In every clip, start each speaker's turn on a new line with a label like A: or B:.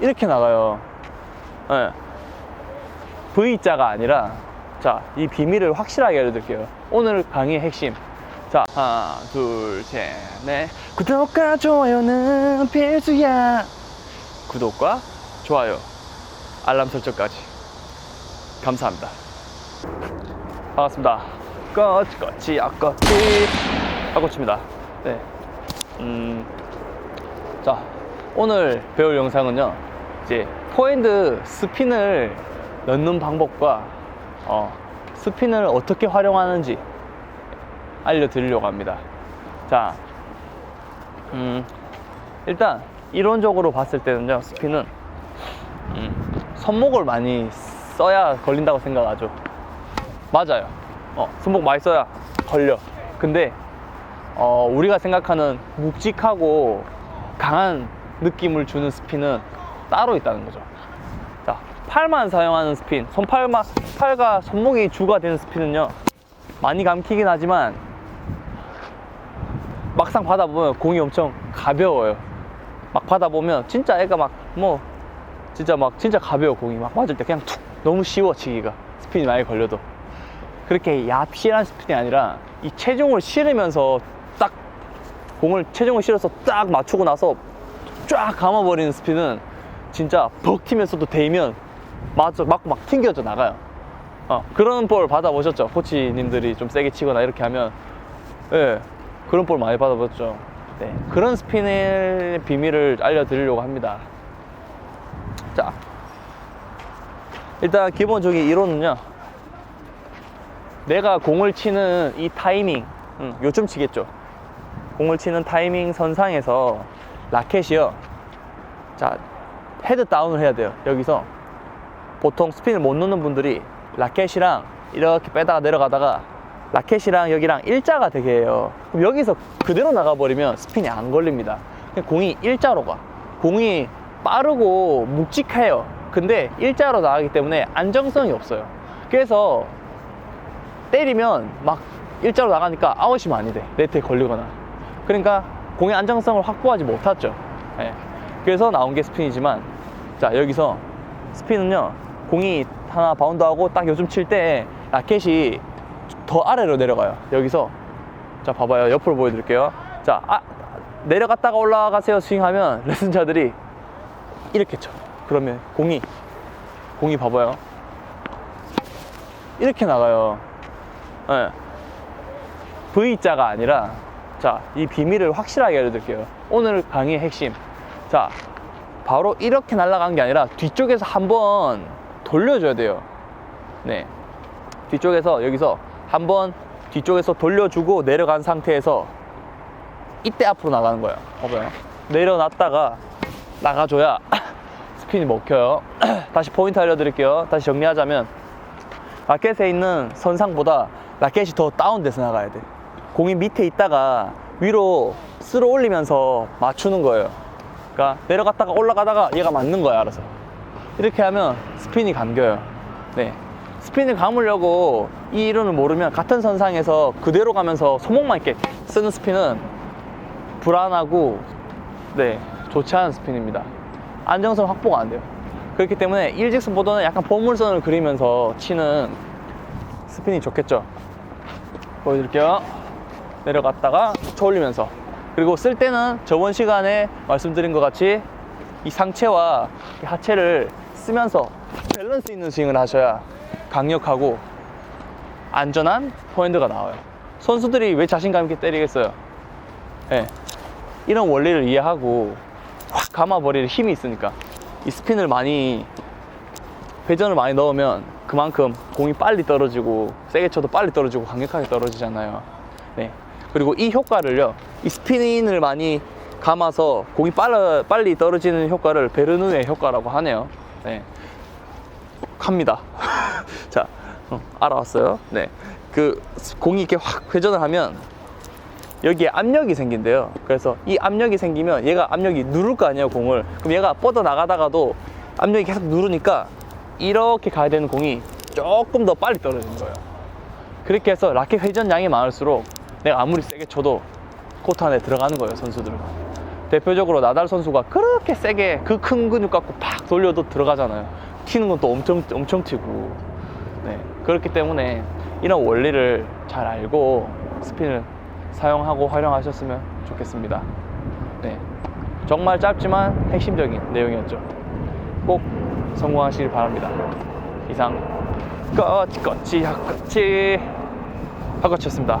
A: 이렇게 나가요. 예. V자가 아니라 자, 이 비밀을 확실하게 알려드릴게요. 오늘 강의의 핵심. 자, 하나, 둘, 셋, 넷. 구독과 좋아요는 필수야. 구독과 좋아요, 알람 설정까지. 감사합니다. 반갑습니다. 꺼치 꺼치 아꺼치 아꺼치입니다. 네. 음, 자, 오늘 배울 영상은요. 이제 포핸드 스핀을 넣는 방법과 어, 스핀을 어떻게 활용하는지 알려드리려고 합니다. 자, 음, 일단 이론적으로 봤을 때는요, 스핀은 음, 손목을 많이 써야 걸린다고 생각하죠. 맞아요. 어, 손목 많이 써야 걸려. 근데 어, 우리가 생각하는 묵직하고 강한 느낌을 주는 스핀은 따로 있다는 거죠. 자, 팔만 사용하는 스핀, 손팔만 팔과 손목이 주가 되는 스핀은요. 많이 감기긴 하지만 막상 받아보면 공이 엄청 가벼워요. 막 받아보면 진짜 애가 막 뭐 진짜 막 진짜 가벼워 공이 막 맞을 때 그냥 툭 너무 쉬워 치기가 스핀이 많이 걸려도 그렇게 얍실한 스핀이 아니라 이 체중을 실으면서 딱 공을 체중을 실어서 딱 맞추고 나서 쫙 감아버리는 스핀은 진짜 벅 튀면서도 대면 맞고 막 튕겨져 나가요. 어, 그런 볼 받아보셨죠? 코치님들이 좀 세게 치거나 이렇게 하면 예 그런 볼 많이 받아봤죠. 네, 그런 스핀의 비밀을 알려드리려고 합니다. 자, 일단 기본적인 이론은요. 내가 공을 치는 이 타이밍, 음, 요즘 치겠죠. 공을 치는 타이밍 선상에서 라켓이요. 자, 헤드 다운을 해야 돼요. 여기서 보통 스핀을 못 넣는 분들이 라켓이랑 이렇게 빼다가 내려가다가 라켓이랑 여기랑 일자가 되게 해요. 그럼 여기서 그대로 나가버리면 스핀이 안 걸립니다. 공이 일자로 가. 공이 빠르고 묵직해요. 근데 일자로 나가기 때문에 안정성이 없어요. 그래서 때리면 막 일자로 나가니까 아웃이면 아니 돼. 네트에 걸리거나. 그러니까 공의 안정성을 확보하지 못하죠. 예. 그래서 나온 게 스핀이지만 자 여기서 스핀은요 공이 하나 바운드하고 딱 요즘 칠 때 라켓이 더 아래로 내려가요. 여기서 자 봐봐요 옆으로 보여드릴게요. 자 아, 내려갔다가 올라가세요 스윙하면 레슨자들이 이렇게 쳐. 그러면 공이 공이 봐봐요. 이렇게 나가요. 예. V자가 아니라 자, 이 비밀을 확실하게 알려드릴게요. 오늘 강의의 핵심. 자, 바로 이렇게 날아간 게 아니라 뒤쪽에서 한번 돌려줘야 돼요. 네. 뒤쪽에서 여기서 한번 뒤쪽에서 돌려주고 내려간 상태에서 이때 앞으로 나가는 거예요. 봐봐요. 내려놨다가 나가줘야 스핀이 먹혀요. 다시 포인트 알려드릴게요. 다시 정리하자면 라켓에 있는 선상보다 라켓이 더 다운돼서 나가야 돼. 공이 밑에 있다가 위로 쓸어 올리면서 맞추는 거예요. 그러니까 내려갔다가 올라가다가 얘가 맞는 거야, 알아서. 이렇게 하면 스핀이 감겨요. 네. 스핀을 감으려고 이 이론을 모르면 같은 선상에서 그대로 가면서 손목만 이렇게 쓰는 스핀은 불안하고 네, 좋지 않은 스핀입니다. 안정성 확보가 안 돼요. 그렇기 때문에 일직선보다는 약간 보물선을 그리면서 치는 스핀이 좋겠죠. 보여드릴게요. 내려갔다가 쳐올리면서. 그리고 쓸 때는 저번 시간에 말씀드린 것 같이 이 상체와 이 하체를 쓰면서 밸런스 있는 스윙을 하셔야 강력하고 안전한 포핸드가 나와요. 선수들이 왜 자신감 있게 때리겠어요? 예. 이런 원리를 이해하고 확 감아버릴 힘이 있으니까 이 스핀을 많이 회전을 많이 넣으면 그만큼 공이 빨리 떨어지고 세게 쳐도 빨리 떨어지고 강력하게 떨어지잖아요. 네. 그리고 이 효과를요, 이 스피닝을 많이 감아서 공이 빨리, 빨리 떨어지는 효과를 베르누의 효과라고 하네요. 네. 합니다. 자, 어, 알아왔어요. 네. 그 공이 이렇게 확 회전을 하면 여기에 압력이 생긴대요. 그래서 이 압력이 생기면 얘가 압력이 누를 거 아니에요, 공을. 그럼 얘가 뻗어 나가다가도 압력이 계속 누르니까 이렇게 가야 되는 공이 조금 더 빨리 떨어지는 거예요. 그렇게 해서 라켓 회전량이 많을수록 내가 아무리 세게 쳐도 코트 안에 들어가는 거예요, 선수들은. 대표적으로 나달 선수가 그렇게 세게 그 큰 근육 갖고 팍 돌려도 들어가잖아요. 튀는 건 또 엄청 엄청 튀고. 네. 그렇기 때문에 이런 원리를 잘 알고 스핀을 사용하고 활용하셨으면 좋겠습니다. 네. 정말 짧지만 핵심적인 내용이었죠. 꼭 성공하시길 바랍니다. 이상 꺼치 꺼치 학꺼치 학꺼치였습니다.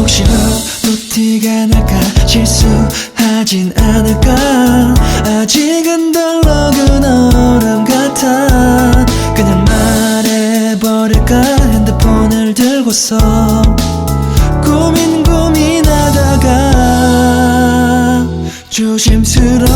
B: 혹시라도 티가 날까 실수하진 않을까? 아직은 덜렁은 얼음 같아. 그냥 말해버릴까? 핸드폰을 들고서 고민 고민하다가 조심스럽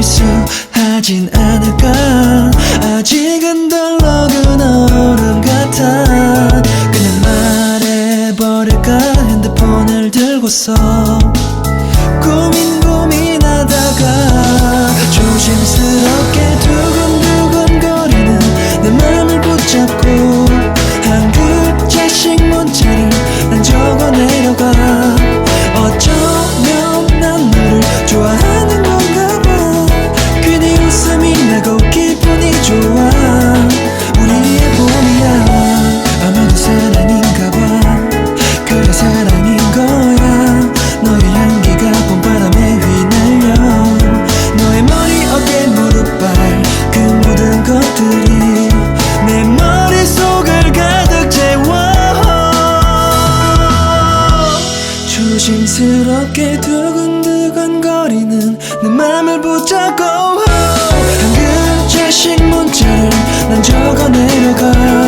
B: 실수하진 않을까. 아직은 덜렁은 얼음 같아. 그냥 말해버릴까. 핸드폰을 들고서 고민 고민하다가 조심스럽게 두근두근 거리는 내 맘을 붙잡고 스럽게 두근두근 거리는 내 맘을 붙잡고 한 글자씩 문자를 난 적어 내려가. 어쩌